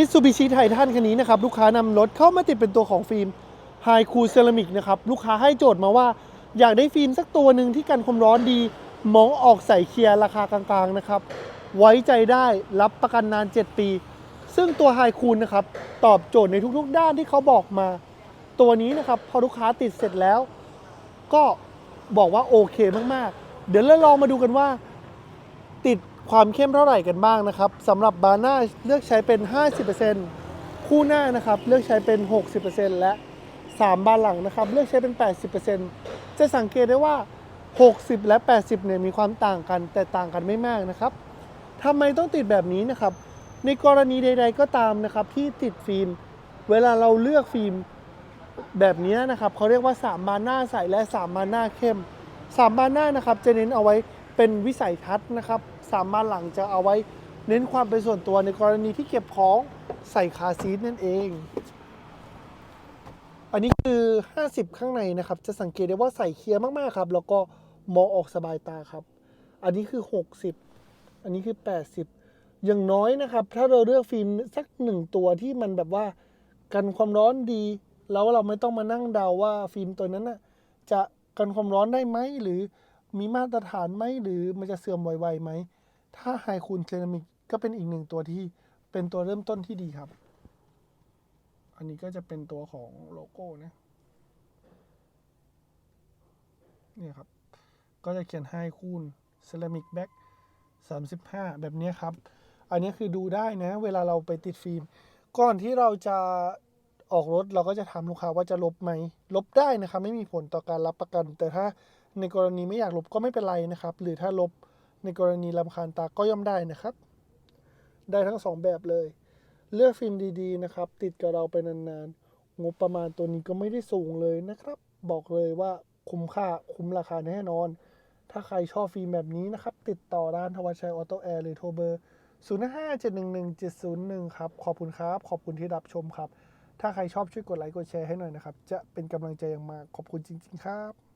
มิตซูบิชิไททันคันนี้นะครับลูกค้านำรถเข้ามาติดเป็นตัวของฟิล์มไฮคูเซรามิกนะครับลูกค้าให้โจทย์มาว่า อยากได้ฟิล์มสักตัวหนึ่งที่กันความร้อนดี มองออกใส่เคลียร์ราคากลางๆนะครับไว้ใจได้รับประกันนาน 7 ปี ซึ่งตัวไฮคูนนะครับตอบโจทย์ในทุกๆ ด้านที่เขาบอกมา ตัวนี้นะครับพอลูกค้าติดเสร็จแล้ว ก็บอกว่าโอเคมากๆ เดี๋ยวเราลองมาดูกันว่า ติดความเข้มเท่าไหร่กันบ้างนะครับสำหรับบาร์หน้าเลือกใช้เป็น 50%คู่หน้านะครับเลือกใช้เป็น 60%และ 3 บานหลังนะครับเลือกใช้เป็น 80%จะสังเกตได้ว่า 60 และ 80เนี่ยมีความต่างกันแต่ต่างกันไม่มากนะครับทำไมต้องติดแบบนี้นะครับ ในกรณีใด ๆ ก็ตามนะครับที่ติดฟิล์ม เวลาเราเลือกฟิล์มแบบนี้นะครับเขาเรียกว่า 3 บานหน้าใสและ 3 บานหน้าเข้ม 3 บานหน้านะครับจะเน้นเอาไว้เป็นวิสัยทัศน์นะครับ สามบานหลังจะเอาไว้เน้นความเป็นส่วนตัวในกรณีที่เก็บของใส่คาซีทนั่นเอง อันนี้คือ 50 ข้างในนะครับ จะสังเกตได้ว่าใส่เคลียร์มากๆครับ แล้วก็มองออกสบายตาครับ อันนี้คือ 60 อันนี้คือ 80 อย่างน้อยนะครับ ถ้าเราเลือกฟิล์มสักหนึ่งตัวที่มันแบบว่ากันความร้อนดี แล้วเราไม่ต้องมานั่งเดาว่าฟิล์มตัวนั้นนะจะกันความร้อนได้ไหมหรือ มีมาตรฐานไหมหรือมันจะเสื่อมไวๆไหม ถ้าไฮคูนเซรามิกก็เป็นอีกหนึ่งตัวที่เป็นตัวเริ่มต้นที่ดีครับ อันนี้ก็จะเป็นตัวของโลโก้นะเนี่ยครับ ก็จะเขียนไฮคูนเซรามิกแบ็ก35แบบนี้ครับ อันนี้คือดูได้นะ เวลาเราไปติดฟิล์ม ก่อนที่เราจะออกรถเราก็จะถามลูกค้าว่าจะลบไหม ลบได้นะครับ ไม่มีผลต่อการรับประกัน แต่ถ้า ในกรณีไม่อยากลบก็ไม่เป็นไรนะครับ หรือถ้าลบในกรณีลำคาญตาก็ย่อมได้นะครับ ได้ทั้งสองแบบเลย เลือกฟิล์มดีๆนะครับ ติดกับเราไปนานๆ งบประมาณตัวนี้ก็ไม่ได้สูงเลยนะครับ บอกเลยว่าคุ้มค่าคุ้มราคาแน่นอน ถ้าใครชอบฟิล์มแบบนี้นะครับ ติดต่อร้านทวัชชัยออโต้แอร์หรือโทรเบอร์ 0 5 7 1 1 7 0 1 ครับ ขอบคุณครับ ขอบคุณที่รับชมครับ ถ้าใครชอบช่วยกดไลค์กดแชร์ให้หน่อยนะครับ จะเป็นกำลังใจอย่างมากขอบคุณจริง ๆ ครับ